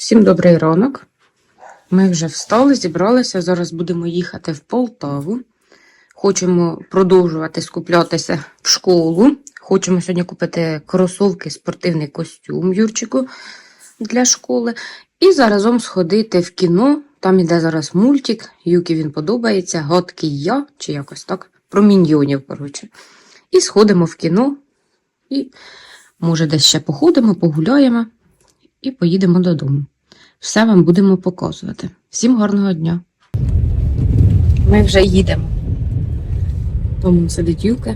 Всім добрий ранок. Ми вже встали, зібралися. Зараз будемо їхати в Полтаву. Хочемо продовжувати скуплятися в школу. Хочемо сьогодні купити кросовки, спортивний костюм Юрчику для школи. І заразом сходити в кіно. Там іде зараз мультик. Юкі він подобається. Гадкий я, чи якось так. Про міньйонів, коротше. І сходимо в кіно. І, може, десь ще походимо, погуляємо і поїдемо додому. Все вам будемо показувати. Всім гарного дня. Ми вже їдемо. Тому сидить Юка.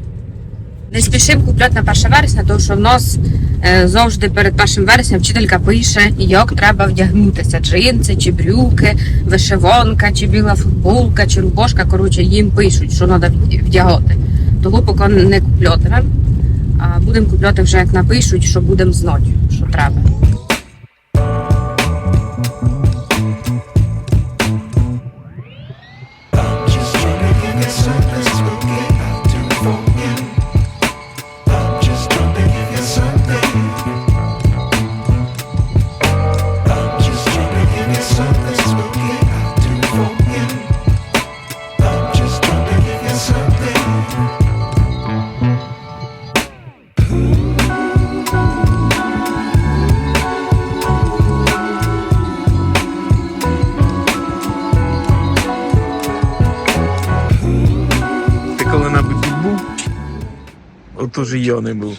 Не спішимо купляти на 1 вересня, тому що в нас е, завжди перед 1 вересня вчителька пише, як треба вдягнутися: джинси, чи брюки, вишиванка, чи біла футболка, чи рубашка. Коротше, їм пишуть, що треба вдягати. Того поки не куплятимемо. А будемо купляти вже як напишуть, що будемо знати, що треба. Я не був.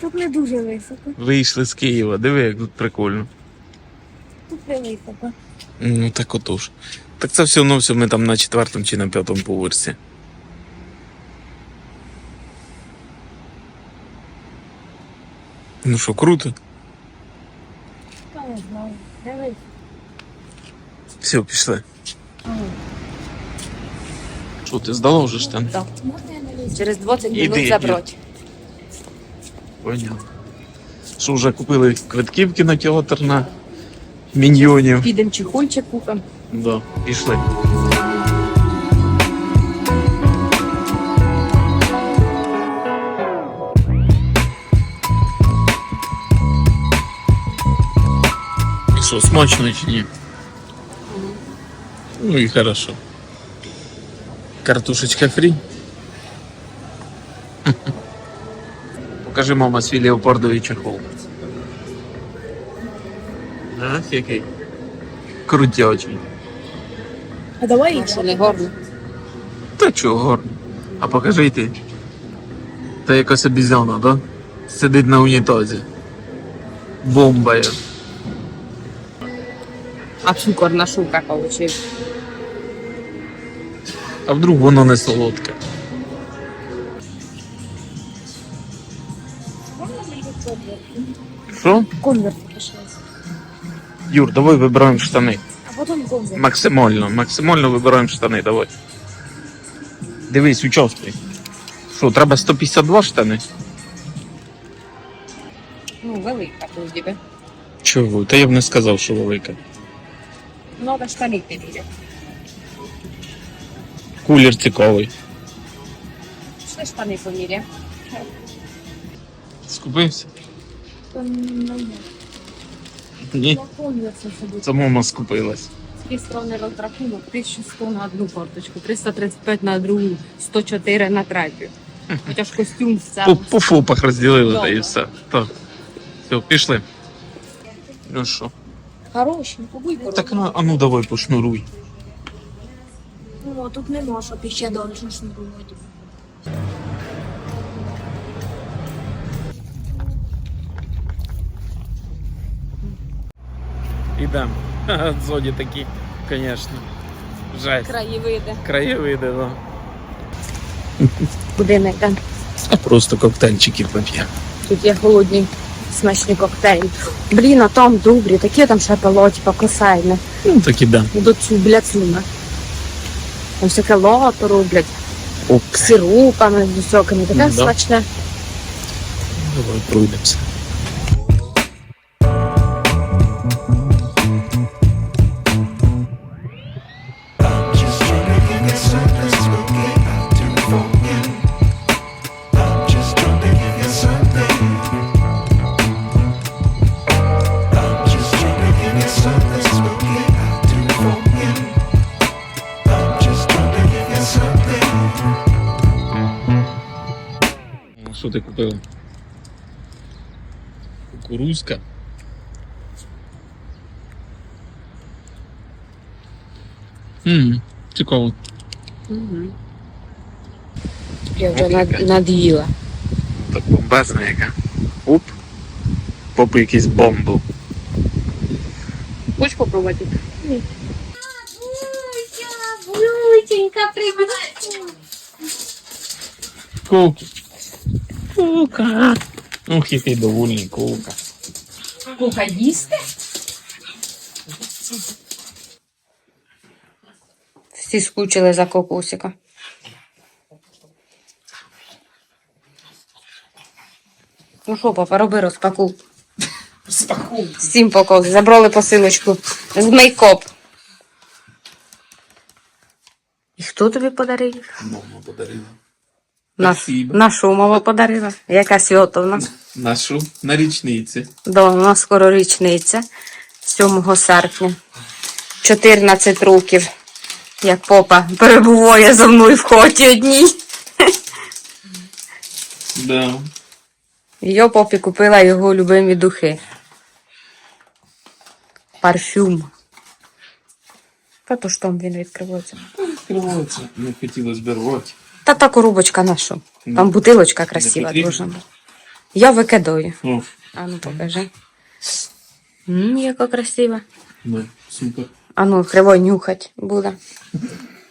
Тут не дуже високо. Вийшли з Києва, диви, як тут прикольно. Тут не високо. Ну так отож. Так це все одно все ми там на четвертому чи на п'ятому поверсі. Ну що, круто? Та не знаю. Дивись. Все, пішли. Що, ти здала вже штани? Так. Через 20 Іди, минут забрати. Понятно. Що вже купили квитки в кінотеатр на міньйонів? Підемо чехольчик купимо. Да, пішли. І що, смачно чи ні? Ну і хорошо. Картошечка фрі. Покажи, мама, свій леопардовий чехол. Ах, який. Крутячий. А давай Що не горно. Та чого гарно. А покажи ти. Та якась обізяна, да? Сидить на унітазі. Бомбає. А цукорна шука получив. А вдруг воно не солодке. Що? Конверт пішли. Юр, давай вибираємо штани. А потім конверт. Максимально, максимально вибираємо штани, давай. Дивись, участвуй. Що, треба 152 штани? Ну, велика вроді би. Чого? Та я б не сказав, що велика. Много штанів підійде. Кулер цікавий. Пішли штани поміряємо. Скупився? Ну, Ні. Я. Це мама скупилась. Сторони розрахунок, 1100 на одну карточку, 335 на другу, 104 на третю. Хоча ж костюм в По, цьому. по фопах розділили та і все. Так. Все, пішли. Ну що? Хороші, побуй Так ну, а ну давай пошнуруй. Тут нема, щоб іще далі шнурувати. Ідемо. Зоді такі, звісно. Жесть. Краєвиди. Краєвиди, да. Куди не йдемо? А просто коктейльчиків поп'ємо. Тут є холодні смачні коктейлі. Блін, а там добрі, такі там ще пило, типа. Ну так ідемо. До цю бляцуна. Там всяке лото роблять, Оп. сиропами з високими, таке Да. смачне. Давай пройдемося. Ти купила? Кукурузка. Ммм, цікаво. Я вже над, над'їла. Так бомбезна яка. Уп. Попи якийсь бомбу. Хочеш попробувати? Бусенька, привіт. Куки. Кука. Ух, який довольний кука. Кука їсти? Всі скучили за кокосика. Ну що, папа, роби розпаку. Спаку. Всім покос. Забрали посилочку з мейкоп. І хто тобі подарив? Мама подарила. На, Спасибо. на що мама подарила? Яка святовна? Нашу на річниці. Да, у нас скоро річниця 7 серпня. 14 років, як попа перебуває за мною в хоті одній. Да. Я попі купила його любимі духи. Парфюм. Та то ж там він відкривається. Відкривається. Не хотілося б рвати. Та та коробочка на що? Ну, Там бутилочка красива потрібно? дуже. Я викидаю. О, А ну покажи. М, яка красива. да, супер. А ну, криво нюхать буде.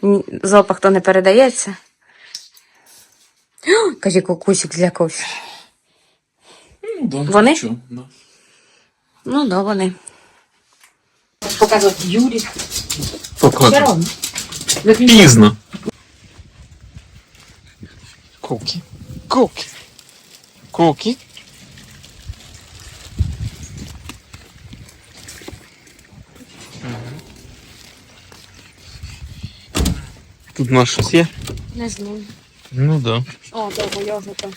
Ні, Запах то не передається. О, Каже, кокусик злякався. Ну, да, Вони? Да. Ну, да, вони. Показувати Юрі. Покажу. Пізно. Куки. Куки. Куки. Тут у нас щось є? Не знаю. Ну да. О, да, моя вже там.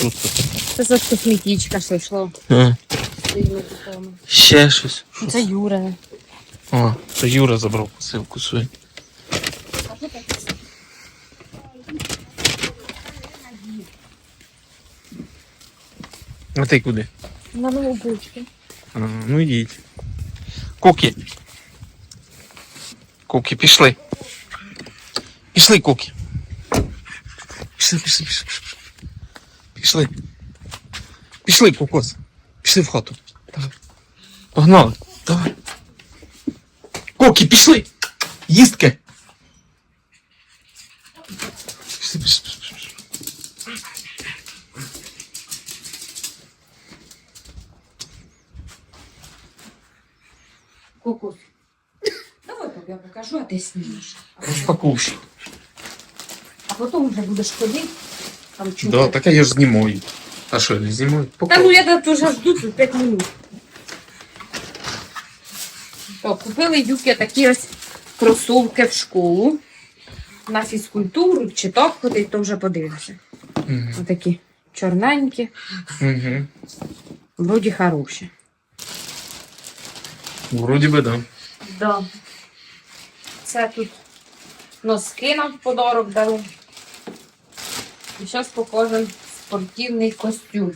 Тут. Це за косметичка, що йшло. Ще щось. Це Юра. О, то Юра забрав посилку свою. А ти куди? На нову бучку. А, ну йдіть. Куки. Куки, пішли. Пішли, куки. Пішли, пішли. пішли. Пішли. Пішли, кукос. Пішли в хату. Давай. Погнали. Давай. Куки, пішли. Їстки. Пішли, пішли, пішли. пішли. Кокос. Давай тобі я покажу, а ти снімеш. Розпаковщик. А потім вже будеш ходити. Там чути. Да, так я ж знімаю. А що, не знімаю? Та ну я тут вже жду тут 5 минут. О, купили Юки такі ось кросовки в школу. На фізкультуру, чи так ходить, то вже подивимося. Угу. Отакі чорненькі, Угу. вроді хороші. Вроді би, да. Да. Це тут носки нам в подарок дали. І зараз покажемо спортивний костюм,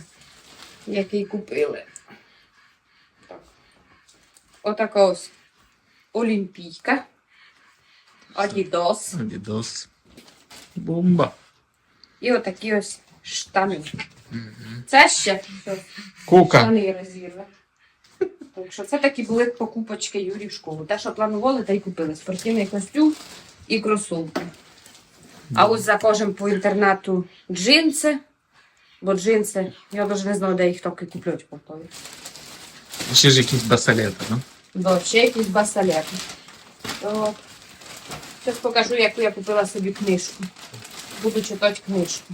який купили. Так. Отака ось олімпійка. Адідос. Адідос. Бомба. І отакі ось штани. Це ще Кука. штани розірве. Так що це такі були покупочки Юрі в школу. Те, що планували, та й купили. Спортивний костюм і кросовки. А ось закажемо по інтернету джинси. Бо джинси, я навіть не знаю, де їх і куплять по той. Ще ж якісь басалети, да? До ще якісь басалети. От. Зараз покажу, яку я купила собі книжку. Буду читати книжку.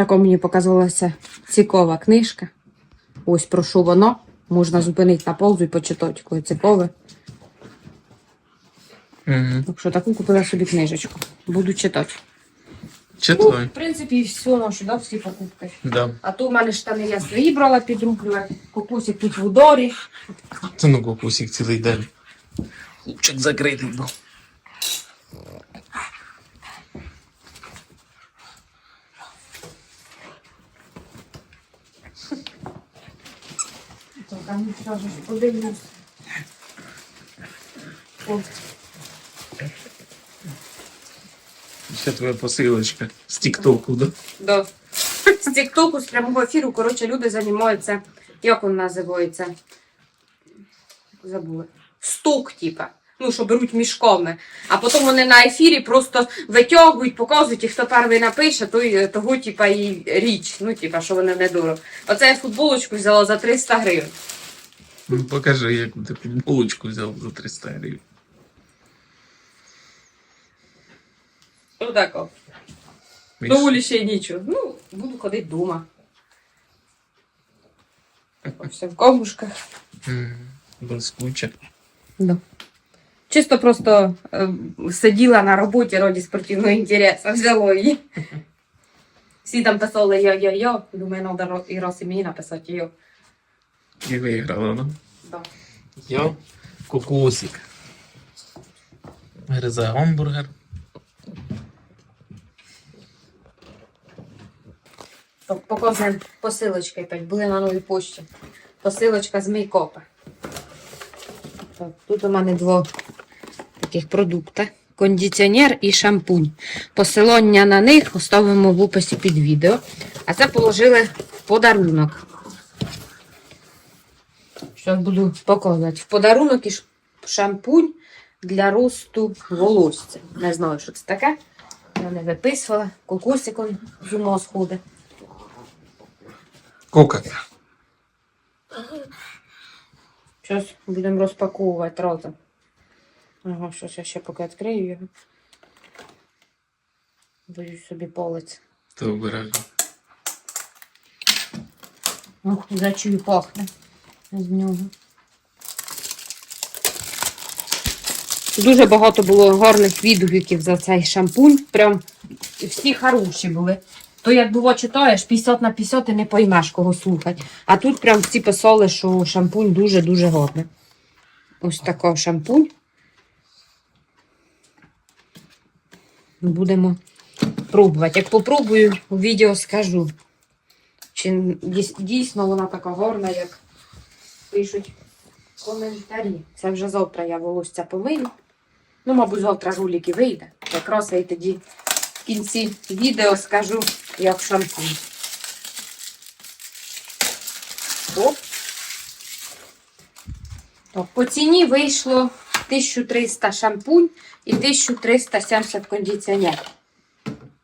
Тако мені показувалася цікава книжка. Ось про що воно. Можна зупинити на паузу і почитати, коли цікаве. Угу. Так що таку купила собі книжечку. Буду читати. Ну, Читай. в принципі, все наші, да, всі покупки. Да. А то в мене штани я свої брала під руку, кокусик тут в удорі. Це ну кукусик цілий день. Лучик закритий був. Там скажеш, подивлюсь. О, Ще твоя посилочка з Тіктоку, да? Да. З Тіктоку, з прямого ефіру, коротше, люди займаються, як він називається? Забули. Стук, типа. Ну, що беруть мішками. А потім вони на ефірі просто витягують, показують, і хто перший напише, той е, того, типа, і річ. Ну, типа, що вони не дорого. Оце я футболочку взяла за 300 гривень. Ну, покажи, як ти футболочку взяв за 300 гривень. Отако. Міш, Доволі ще й нічого. Ну, буду ходити вдома. Все в камушках. м, Блискуче. Да. Чисто просто е, сиділа на роботі раді спортивного інтересу, взяло її. Всі там писали йо-йо-йо. Думаю, треба і раз і мені написати йо. І виграла, ну? Да. Я кокосик. Гризе гамбургер. Показуємо посилочки опять. Були на новій пошті. Посилочка з мейкопа. Тут у мене два таких продукти. Кондиціонер і шампунь. Посилання на них оставимо в описі під відео. А це положили в подарунок. Що буду показувати. В подарунок і шампунь для росту волосся. Не знаю, що це таке. Я не виписувала. Кокосиком з ума сходить. Кока. Зараз будемо розпаковувати разом. Ага, щось я ще поки відкрию його. Боюсь собі палець. То обережно. Ох, зачую пахне з нього. Дуже багато було гарних відгуків за цей шампунь. Прям всі хороші були. То як було читаєш, 50 на 50 і не поймеш кого слухати. А тут прям всі писали, що шампунь дуже-дуже гарний. Ось такий шампунь. Будемо пробувати. Як попробую, у відео скажу. Чи дійсно вона така гарна, як пишуть коментарі. Це вже завтра я волосся помию. Ну, мабуть, завтра ролик і вийде. Якраз я й тоді в кінці відео скажу, як шампунь. Оп. Так, по ціні вийшло 1300 шампунь і 1370 кондиціонер.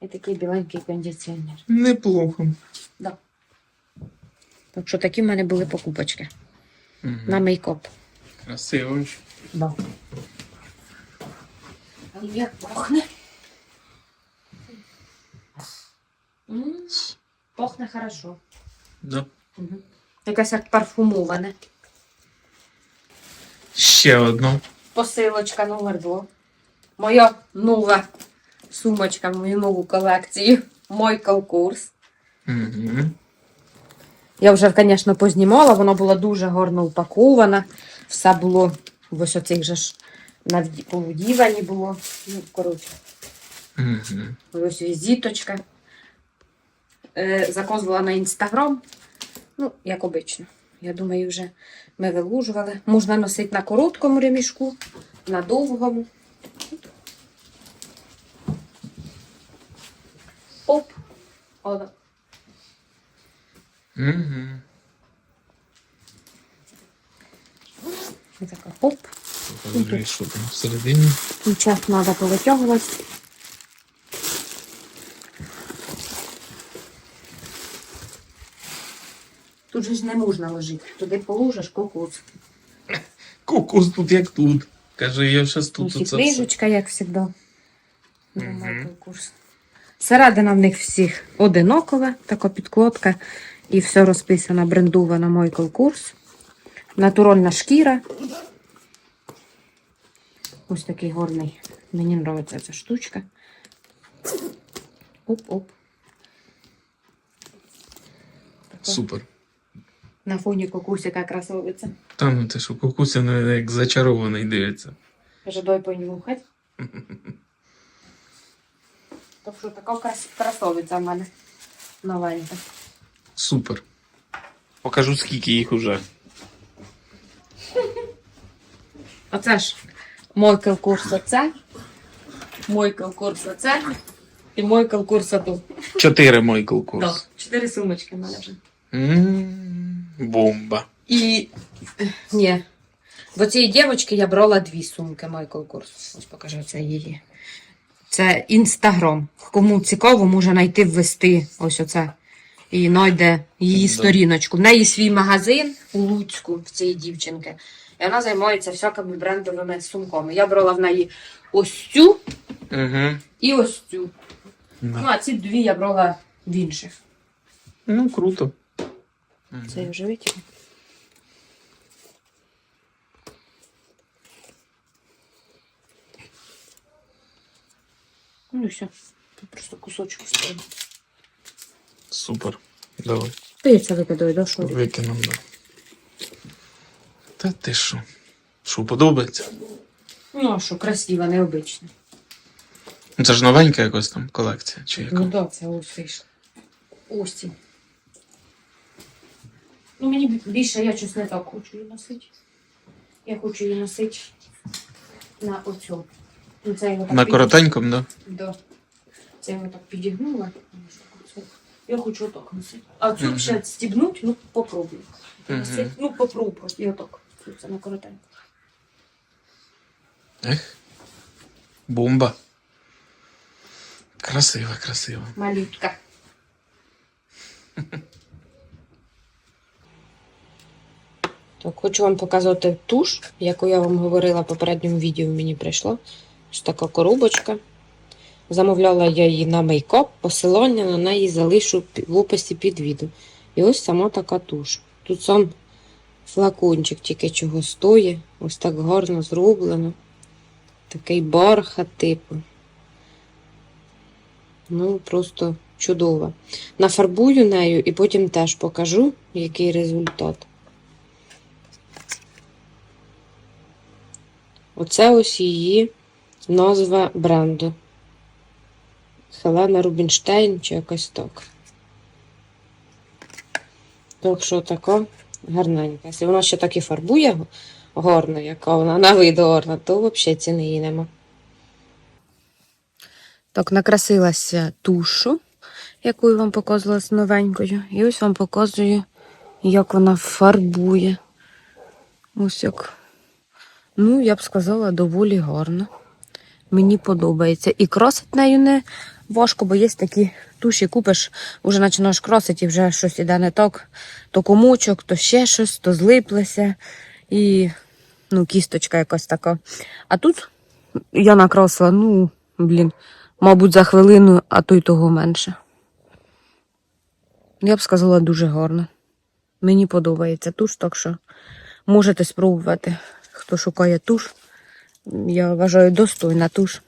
І такий біленький кондиціонер. Неплохо. Да. Так що такі в мене були покупочки Мгм. на мейкоп. Красиво. Да. Як пахне? М, Пахне хорошо. Да. Угу. Якась як парфумоване. Ще одну. Посилочка номер 2. Моя нова сумочка, мою нову колекцію. Мой конкурс. Угу. Я вже, звісно, познімала, вона була дуже гарно упакована. Все було в ось оцих же ж повдівані було. Ну, коротше, ось візиточка. Е, заказувала на інстаграм. Ну, як обично. Я думаю, вже ми вилужували. Можна носити на короткому ремішку, на довгому. Оп. О, да. Угу. Ось така оп. Покажи, що там всередині. Сейчас треба повитягувати. Тут же ж не можна ложити. Туди положиш кокос. Кокос тут як тут. Каже, я щас тут Тут і оце все. книжечка, як завжди. Мгм. Курс. Середина в них всіх одинакова, така підкладка. І все розписано, брендовано Майкл Курс. Натуральна шкіра. Ось такий гарний. Мені подобається ця штучка. Оп-оп. Супер. На фоні кокусика красовиця. Там те, що кокуся ну, як зачарований дивиться. Каже, дай понюхать. Так що така крас- красовиця в мене новенька. Супер. Покажу, скільки їх уже. Оце ж Мойкл курса це, Мойкл курса це і Мойкл курса тут. Чотири Майкл Так, курс. чотири сумочки в мене вже. М, Бомба. І ні. До цієї дівчинки я брала дві сумки Майкл Курс. Ось покажу це її. Це інстаграм. Кому цікаво, може знайти ввести ось оце. І знайде її сторіночку. В неї свій магазин у Луцьку в цієї дівчинки. І вона займається всякими брендовими сумками. Я брала в неї ось цю Угу. і ось цю. Ну, а ці дві я брала в інших. Ну, круто. Це я вже витягну. Ну і все. Тут просто кусочок стоїть. Супер. Давай. Ти я це викидаю, да, що? Викинемо, да. Та ти що? Що подобається? Ну, а що, красиво, необично. Ну, Це ж новенька якась там колекція, чи яка? Ну так, це ось вийшло. Осінь. Ну, мені бі- більше я щось не так хочу її носити. Я хочу її носити на оцю. Ну, це його так На піді- коротенькому, да? Да. Це я його так підігнула. Я хочу отак носити. А цю Мгм. ще стібнуть, ну попробую. Мгм. Носити, Ну, попробую. І отак. Це на коротенько. Ех. Бомба. Красиво, красиво. Малютка. Так, хочу вам показати туш, яку я вам говорила в попередньому відео мені прийшла. Ось така коробочка. Замовляла я її на мейкап, посилання на неї залишу в описі під відео. І ось сама така туш. Тут сам флакончик тільки чого стоїть. Ось так гарно зроблено. Такий бархат типу. Ну, просто чудово. Нафарбую нею і потім теж покажу, який результат. Оце ось її назва бренду. Хелена Рубінштейн чи якось так. Так що така гарненька. Якщо вона ще так і фарбує гарно, яка вона на вид гарна, то взагалі ціни її нема. Так, накрасилася тушу, яку я вам показувала з новенькою. І ось вам показую, як вона фарбує. Ось як. Ну, я б сказала, доволі гарно. Мені подобається. І красить нею не важко, бо є такі туші, купиш, вже починаєш красити і вже щось іде не так. То комочок, то ще щось, то злиплося. І ну, кісточка якась така. А тут я накрасила, ну, блін, мабуть, за хвилину, а то й того менше. Я б сказала, дуже гарно. Мені подобається туш, так що можете спробувати, хто шукає туш. Я вважаю, достойна туш.